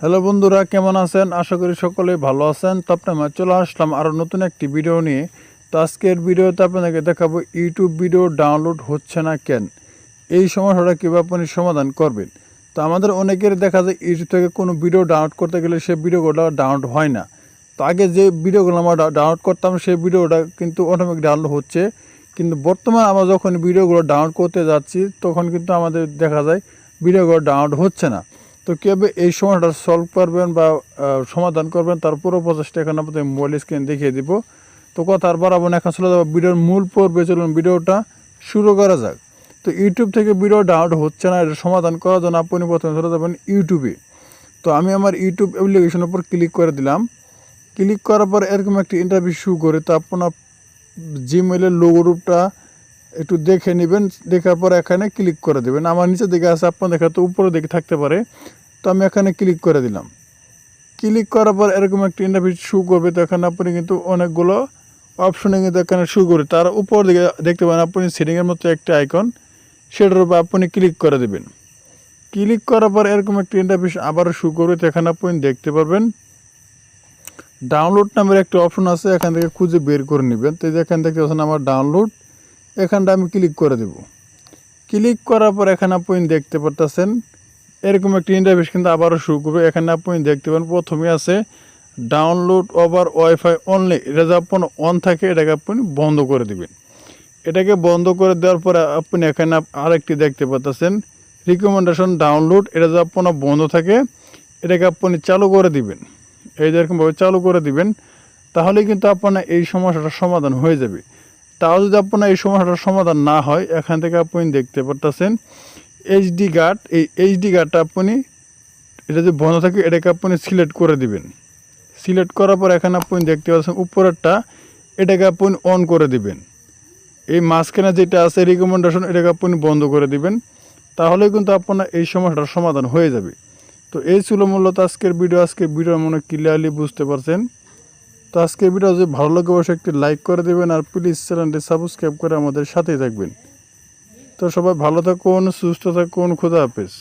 Hello বন্ধুরা, কেমন আছেন? আশা করি সকলে ভালো আছেন। তো আপনার চলে আসলাম আরও নতুন একটি ভিডিও নিয়ে। তো আজকের ভিডিওতে আপনাদেরকে দেখাবো, ইউটিউব ভিডিও ডাউনলোড হচ্ছে না কেন? এই সমস্যাটা কীভাবে আপনি সমাধান করবেন? তো আমাদের অনেকের দেখা যায়, ইউটিউব থেকে কোনো ভিডিও ডাউনলোড করতে গেলে সেই ভিডিওগুলো ডাউনলোড হয় না। তো আগে যে ভিডিওগুলো আমরা ডাউনলোড করতাম, সেই ভিডিওটা কিন্তু অটোমেটিক ডাউনলোড হচ্ছে। কিন্তু বর্তমানে আমরা যখন ভিডিওগুলো ডাউনলোড করতে যাচ্ছি, তখন কিন্তু আমাদের দেখা যায়, ভিডিওগুলো ডাউনলোড হচ্ছে না। তো কীভাবে এই সমস্যাটা সলভ করবেন বা সমাধান করবেন, তার পুরো প্রচেষ্টা এখানে আপনাদের মোবাইল স্ক্রিন দেখিয়ে দিব। তো কথা আর এখন চলে যাব ভিডিওর মূল পর্বে, চলুন ভিডিওটা শুরু করা যাক। তো ইউটিউব থেকে ভিডিও ডাউনলোড হচ্ছে না, এটা সমাধান করার জন্য আপনি প্রথমে চলে যাবেন ইউটিউবে তো আমি আমার ইউটিউব অ্যাপ্লিকেশনের উপর ক্লিক করে দিলাম। ক্লিক করার পর এরকম একটি ইন্টারভিউ শু করে, তো আপনার জিমেলের লোগো রূপটা একটু দেখে নেবেন, দেখার পর এখানে ক্লিক করে দেবেন। আমার নিচে দিকে আছে আপনার দেখা তো উপরে দিকে থাকতে পারে। তো আমি এখানে ক্লিক করে দিলাম। ক্লিক করার পর এরকম একটা ইন্টারভিউ শু করবে, তো এখানে আপনি কিন্তু অনেকগুলো অপশনে কিন্তু এখানে শু করবে। তার উপর দিকে দেখতে পাবেন আপনি সেটিংয়ের মতো একটা আইকন সেটার উপর আপনি ক্লিক করে দেবেন। ক্লিক করার পর এরকম একটা ইন্টারভিউ আবারও শু করবে, তো এখানে আপনি দেখতে পারবেন। ডাউনলোড নামের একটা অপশন আছে, এখান থেকে খুঁজে বের করে নেবেন। তো এখান থেকে আমার ডাউনলোড এখানটা আমি ক্লিক করে দেব। ক্লিক করার পর এখানে আপনি দেখতে পারতেছেন, এরকম একটি ইন্টারভিউস কিন্তু আবারও শুরু করবে। এখানে আপনি দেখতে পান প্রথমে আছে ডাউনলোড ওভার ওয়াইফাই অনলি এটা যে অন থাকে, এটাকে আপনি বন্ধ করে দিবেন। এটাকে বন্ধ করে দেওয়ার পরে আপনি এখানে আরেকটি দেখতে পাচ্ছেন রিকমেন্ডেশন ডাউনলোড এটা যদি আপনার বন্ধ থাকে, এটাকে আপনি চালু করে দিবেন। এই যে এরকমভাবে চালু করে দিবেন, তাহলে কিন্তু আপনার এই সমস্যাটার সমাধান হয়ে যাবে। তাও যদি আপনার এই সমস্যাটার সমাধান না হয়, এখান থেকে আপনি দেখতে পারতেছেন এইচডি গার্ড এই এইচডি গার্ডটা আপনি, এটা যদি বন্ধ থাকে, এটাকে আপনি সিলেক্ট করে দিবেন। সিলেক্ট করার পর এখানে আপনি দেখতে পাচ্ছেন, উপরেরটা এটাকে আপনি অন করে দিবেন। এই মাঝখানে যেটা আছে রিকমেন্ডেশন এটাকে আপনি বন্ধ করে দিবেন। তাহলে কিন্তু আপনার এই সমস্যাটার সমাধান হয়ে যাবে। তো এই ছিল মূলত আজকের ভিডিও আজকের ভিডিও মনে ক্লিয়ারলি বুঝতে পারছেন। তো আজকের ভিডিও যদি ভালো লাগে, অবশ্যই একটি লাইক করে দেবেন আর প্লিজ চ্যানেলটি সাবস্ক্রাইব করে আমাদের সাথেই থাকবেন। তো সবাই ভালো থাকুন, সুস্থ থাকুন, খুদা হাফেজ।